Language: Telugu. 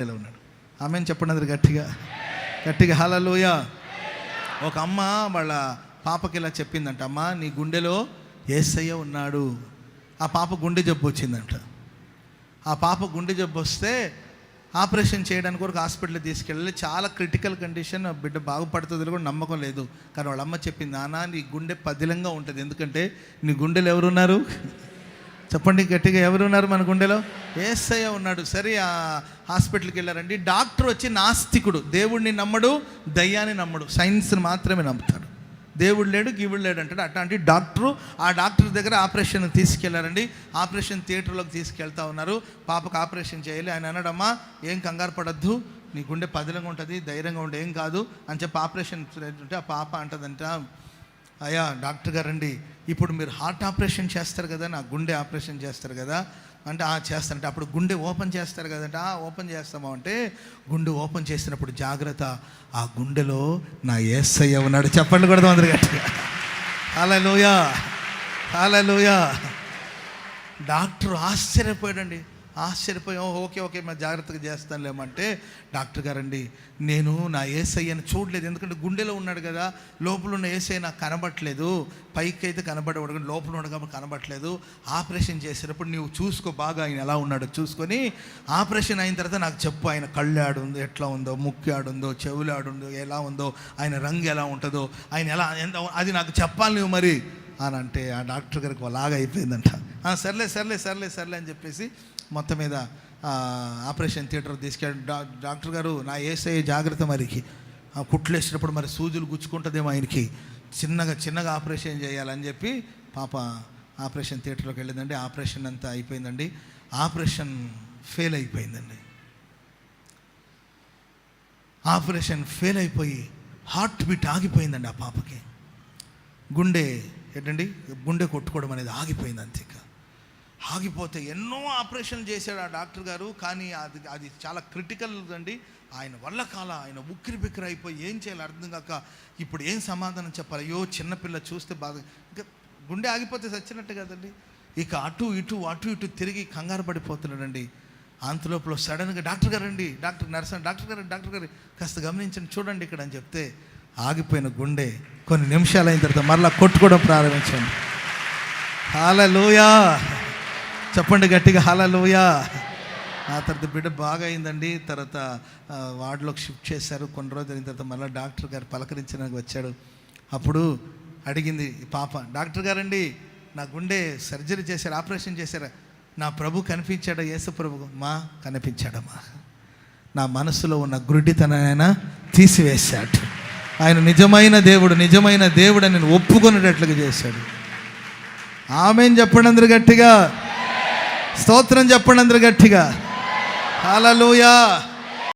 ఎలా ఉన్నాడు. ఆమె చెప్పండి గట్టిగా. గట్టిగా హలలోయ ఒక అమ్మ వాళ్ళ పాపకి ఇలా చెప్పిందంట అమ్మ నీ గుండెలో ఏసయ్య ఉన్నాడు. ఆ పాప గుండె జబ్బు వచ్చిందంట. ఆ పాప గుండె జబ్బు వస్తే ఆపరేషన్ చేయడానికి కూడా హాస్పిటల్కి తీసుకెళ్ళి చాలా క్రిటికల్ కండిషన్ బిడ్డ బాగుపడుతుంది కూడా నమ్మకం లేదు. కానీ వాళ్ళ అమ్మ చెప్పింది నాన్న నీ గుండె పదిలంగా ఉంటుంది. ఎందుకంటే నీ గుండెలు ఎవరున్నారు చెప్పండి గట్టిగా ఎవరు ఉన్నారు మన గుండెలో? ఏసయ్య ఉన్నాడు. సరే ఆ హాస్పిటల్కి వెళ్ళారండి. డాక్టర్ వచ్చి నాస్తికుడు. దేవుడిని నమ్మడు దయ్యాన్ని నమ్మడు. సైన్స్ని మాత్రమే నమ్ముతాడు. దేవుడు లేడు గీవుడు లేడు అంటాడు. అట్లాంటి డాక్టరు ఆ డాక్టర్ దగ్గర ఆపరేషన్ తీసుకెళ్ళారండి. ఆపరేషన్ థియేటర్లోకి తీసుకెళ్తా ఉన్నారు. పాపకు ఆపరేషన్ చేయాలి. ఆయన అన్నాడమ్మా ఏం కంగారు పడద్దు. నీ గుండె పదిలంగా ఉంటుంది ధైర్యంగా ఉండే. ఏం కాదు అని చెప్పి ఆపరేషన్ ఉంటే ఆ పాప అంటదంట అయ్యా డాక్టర్ గారండి ఇప్పుడు మీరు హార్ట్ ఆపరేషన్ చేస్తారు కదా నా గుండె ఆపరేషన్ చేస్తారు కదా అంటే ఆ చేస్తారంటే అప్పుడు గుండె ఓపెన్ చేస్తారు కదంటే ఆ ఓపెన్ చేస్తాము అంటే గుండె ఓపెన్ చేసినప్పుడు జాగ్రత్త ఆ గుండెలో నా ఏసయ్య ఉన్నాడు. చెప్పండి కూడా అందరు గట్టిగా. అలా లోయా డాక్టర్ ఆశ్చర్యపోయాడండి. ఆశ్చర్యపోయాం ఓకే ఓకే మరి జాగ్రత్తగా చేస్తానులేమంటే డాక్టర్ గారండి నేను నా ఏసయ్యను చూడలేదు. ఎందుకంటే గుండెలో ఉన్నాడు కదా లోపల ఉన్న ఏసఐ నాకు కనబట్టలేదు పైకి అయితే కనబడేవాడు కానీ లోపల ఉన్నాడు కాబట్టి కనబట్టలేదు ఆపరేషన్ చేసేటప్పుడు నువ్వు చూసుకో బాగా ఆయన ఎలా ఉన్నాడో చూసుకొని ఆపరేషన్ అయిన తర్వాత నాకు చెప్పు ఆయన కళ్ళు ఆడుందో ఎట్లా ఉందో ముక్కు ఆడుందో చెవులు ఆడుందో ఎలా ఉందో ఆయన రంగు ఎలా ఉంటుందో ఆయన ఎలా ఎంత అది నాకు చెప్పాలి నువ్వు మరి అని అంటే ఆ డాక్టర్ గారికి అలాగా అయిపోయిందంట సర్లే సర్లే సర్లే సర్లే అని చెప్పేసి మొత్తం మీద ఆపరేషన్ థియేటర్ తీసుకెళ్ళి డా డాక్టర్ గారు నా ఏసఐ జాగ్రత్త మరికి ఆ కుట్లు వేసినప్పుడు మరి సూదులు గుచ్చుకుంటుందేమో ఆయనకి. చిన్నగా చిన్నగా ఆపరేషన్ చేయాలని చెప్పి పాప ఆపరేషన్ థియేటర్లోకి వెళ్ళిందండి. ఆపరేషన్ అంతా అయిపోయిందండి. ఆపరేషన్ ఫెయిల్ అయిపోయిందండి. ఆపరేషన్ ఫెయిల్ అయిపోయి హార్ట్ బీట్ ఆగిపోయిందండి ఆ పాపకి. గుండె ఏంటండి? గుండె కొట్టుకోవడం అనేది ఆగిపోయింది అంతేకా ఆగిపోతే ఎన్నో ఆపరేషన్లు చేశాడు ఆ డాక్టర్ గారు కానీ అది అది చాలా క్రిటికల్ అండి. ఆయన వల్ల కాల ఆయన ఉక్కిరి బిక్కిరి అయిపోయి ఏం చేయాలి అర్థం కాక ఇప్పుడు ఏం సమాధానం చెప్పాలి? అయ్యో చిన్నపిల్ల చూస్తే బాధ. ఇంకా గుండె ఆగిపోతే చచ్చినట్టు కదండి. ఇక అటు ఇటు అటు ఇటు తిరిగి కంగారు పడిపోతున్నాడండి. అంతలోపల సడన్గా డాక్టర్ గారండి డాక్టర్ నర్స్ డాక్టర్ గారు డాక్టర్ గారు కాస్త గమనించండి చూడండి ఇక్కడ అని చెప్తే ఆగిపోయిన గుండె కొన్ని నిమిషాలు అయిన తర్వాత మరలా కొట్టుకోవడం ప్రారంభించండి. హాలలోయా చెప్పండి గట్టిగా హలలోయా ఆ తర్వాత బిడ్డ బాగా అయిందండి తర్వాత వార్డులోకి షిఫ్ట్ చేశారు. కొన్ని రోజులు అయిన తర్వాత మళ్ళీ డాక్టర్ గారు పలకరించడానికి వచ్చాడు. అప్పుడు అడిగింది పాప డాక్టర్ గారండి నా గుండె సర్జరీ చేశారు ఆపరేషన్ చేశారు. నా ప్రభు కనిపించాడా? యేసు ప్రభు మా కనిపించాడమ్మా. నా మనసులో ఉన్న గురుడితనైనా తీసివేశాడు. ఆయన నిజమైన దేవుడు నిజమైన దేవుడు అని నేను ఒప్పుకునేటట్లుగా చేశాడు. ఆమెను చెప్పండి అందరు గట్టిగా. స్తోత్రం చెప్పండి అందరు గట్టిగా. హలలుయా